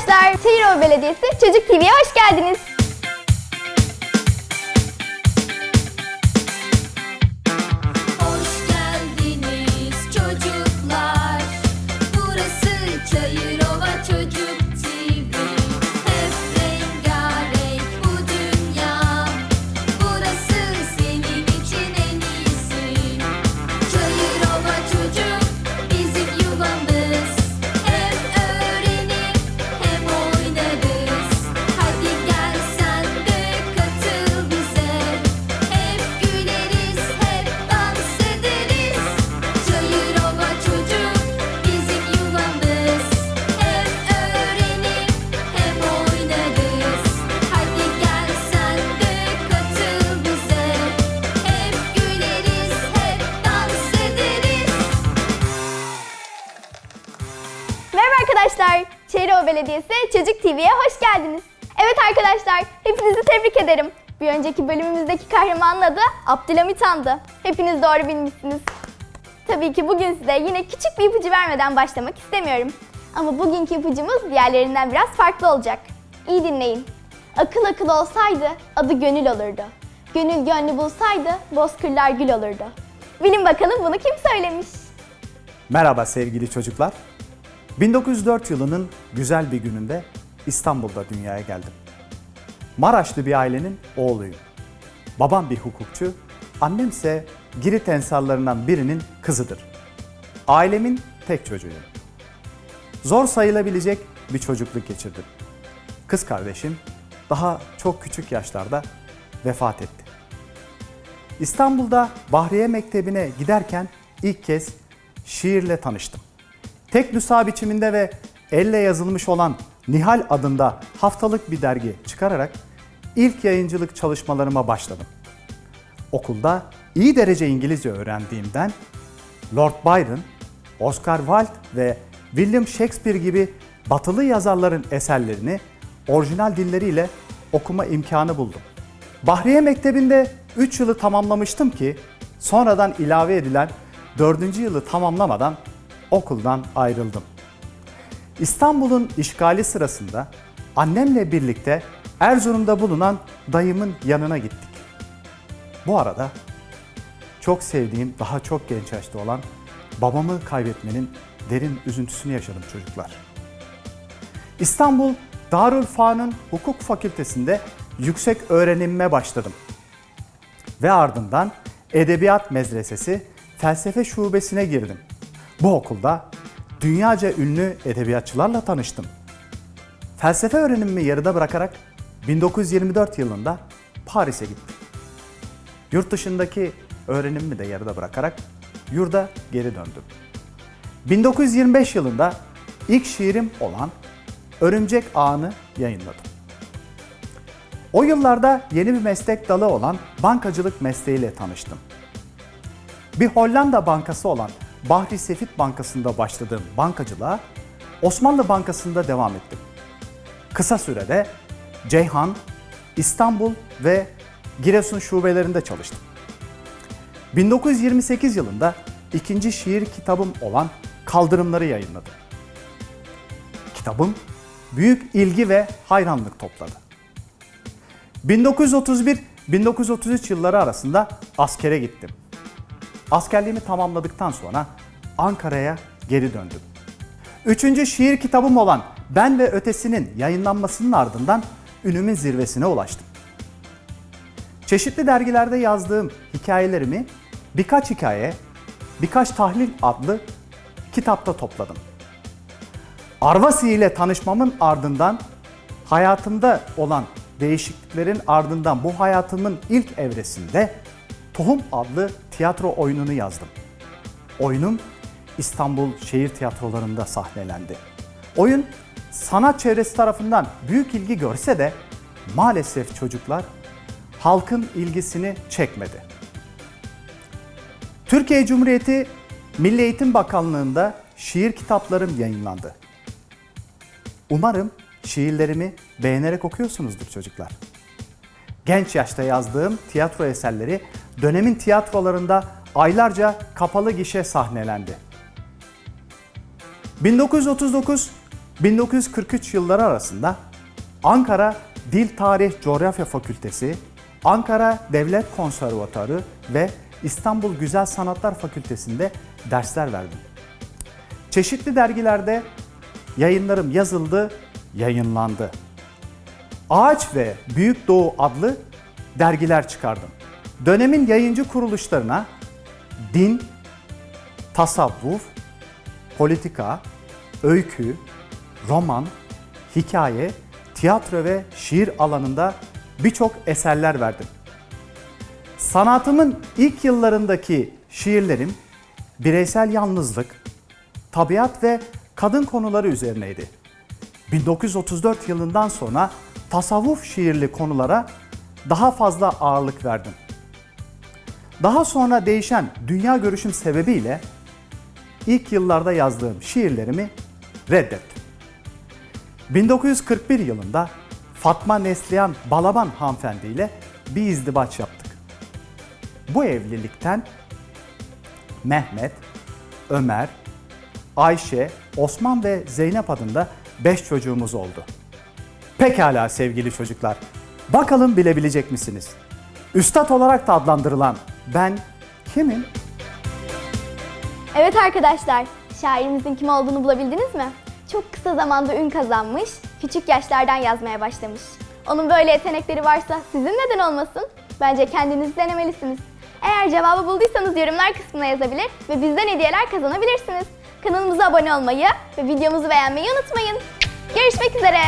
arkadaşlar, Şehirova Belediyesi Çocuk TV'ye hoş geldiniz. Merhaba arkadaşlar, Şehirova Belediyesi Çocuk TV'ye hoş geldiniz. Evet arkadaşlar, hepinizi tebrik ederim. Bir önceki bölümümüzdeki kahramanın adı Abdülhamit Han'dı. Hepiniz doğru bilmişsiniz. Tabii ki bugün size yine küçük bir ipucu vermeden başlamak istemiyorum. Ama bugünkü ipucumuz diğerlerinden biraz farklı olacak. İyi dinleyin. Akıl akıl olsaydı adı gönül olurdu. Gönül gönlü bulsaydı bozkırlar gül olurdu. Bilin bakalım bunu kim söylemiş? Merhaba sevgili çocuklar. 1904 yılının güzel bir gününde İstanbul'da dünyaya geldim. Maraşlı bir ailenin oğluyum. Babam bir hukukçu, annemse Girit ensarlarından birinin kızıdır. Ailemin tek çocuğuyum. Zor sayılabilecek bir çocukluk geçirdim. Kız kardeşim daha çok küçük yaşlarda vefat etti. İstanbul'da Bahriye Mektebi'ne giderken ilk kez şiirle tanıştım. Tek nüsha biçiminde ve elle yazılmış olan Nihal adında haftalık bir dergi çıkararak ilk yayıncılık çalışmalarıma başladım. Okulda iyi derece İngilizce öğrendiğimden Lord Byron, Oscar Wilde ve William Shakespeare gibi batılı yazarların eserlerini orijinal dilleriyle okuma imkanı buldum. Bahriye Mektebi'nde 3 yılı tamamlamıştım ki sonradan ilave edilen 4. yılı tamamlamadan okuldan ayrıldım. İstanbul'un işgali sırasında annemle birlikte Erzurum'da bulunan dayımın yanına gittik. Bu arada çok sevdiğim, daha çok genç yaşta olan babamı kaybetmenin derin üzüntüsünü yaşadım çocuklar. İstanbul Darülfa'nın hukuk fakültesinde yüksek öğrenimime başladım. Ve ardından Edebiyat Medresesi felsefe şubesine girdim. Bu okulda dünyaca ünlü edebiyatçılarla tanıştım. Felsefe öğrenimimi yarıda bırakarak 1924 yılında Paris'e gittim. Yurt dışındaki öğrenimimi de yarıda bırakarak yurda geri döndüm. 1925 yılında ilk şiirim olan Örümcek Ağı'nı yayınladım. O yıllarda yeni bir meslek dalı olan bankacılık mesleğiyle tanıştım. Bir Hollanda bankası olan Bahri Sefit Bankası'nda başladığım bankacılığa Osmanlı Bankası'nda devam ettim. Kısa sürede Ceyhan, İstanbul ve Giresun şubelerinde çalıştım. 1928 yılında ikinci şiir kitabım olan Kaldırımları yayınladım. Kitabım büyük ilgi ve hayranlık topladı. 1931-1933 yılları arasında askere gittim. Askerliğimi tamamladıktan sonra Ankara'ya geri döndüm. Üçüncü şiir kitabım olan Ben ve Ötesi'nin yayınlanmasının ardından ünümün zirvesine ulaştım. Çeşitli dergilerde yazdığım hikayelerimi birkaç hikaye, birkaç tahlil adlı kitapta topladım. Arvasi ile tanışmamın ardından hayatımda olan değişikliklerin ardından bu hayatımın ilk evresinde Tohum adlı tiyatro oyununu yazdım. Oyunum İstanbul şehir tiyatrolarında sahnelendi. Oyun sanat çevresi tarafından büyük ilgi görse de maalesef çocuklar halkın ilgisini çekmedi. Türkiye Cumhuriyeti Milli Eğitim Bakanlığı'nda şiir kitaplarım yayınlandı. Umarım şiirlerimi beğenerek okuyorsunuzdur çocuklar. Genç yaşta yazdığım tiyatro eserleri dönemin tiyatrolarında aylarca kapalı gişe sahnelendi. 1939 1943 yılları arasında Ankara Dil Tarih Coğrafya Fakültesi, Ankara Devlet Konservatuarı ve İstanbul Güzel Sanatlar Fakültesi'nde dersler verdim. Çeşitli dergilerde yayınlarım yazıldı, yayınlandı. Ağaç ve Büyük Doğu adlı dergiler çıkardım. Dönemin yayıncı kuruluşlarına din, tasavvuf, politika, öykü, roman, hikaye, tiyatro ve şiir alanında birçok eserler verdim. Sanatımın ilk yıllarındaki şiirlerim bireysel yalnızlık, tabiat ve kadın konuları üzerineydi. 1934 yılından sonra tasavvuf şiirli konulara daha fazla ağırlık verdim. Daha sonra değişen dünya görüşüm sebebiyle ilk yıllarda yazdığım şiirlerimi reddettim. 1941 yılında Fatma Neslihan Balaban hanımefendi ile bir izdivaç yaptık. Bu evlilikten Mehmet, Ömer, Ayşe, Osman ve Zeynep adında 5 çocuğumuz oldu. Pekala sevgili çocuklar. Bakalım bilebilecek misiniz? Üstad olarak da adlandırılan ben kimim? Evet arkadaşlar, şairimizin kim olduğunu bulabildiniz mi? Çok kısa zamanda ün kazanmış, küçük yaşlardan yazmaya başlamış. Onun böyle yetenekleri varsa sizin neden olmasın? Bence kendiniz denemelisiniz. Eğer cevabı bulduysanız yorumlar kısmına yazabilir ve bizden hediyeler kazanabilirsiniz. Kanalımıza abone olmayı ve videomuzu beğenmeyi unutmayın. Görüşmek üzere.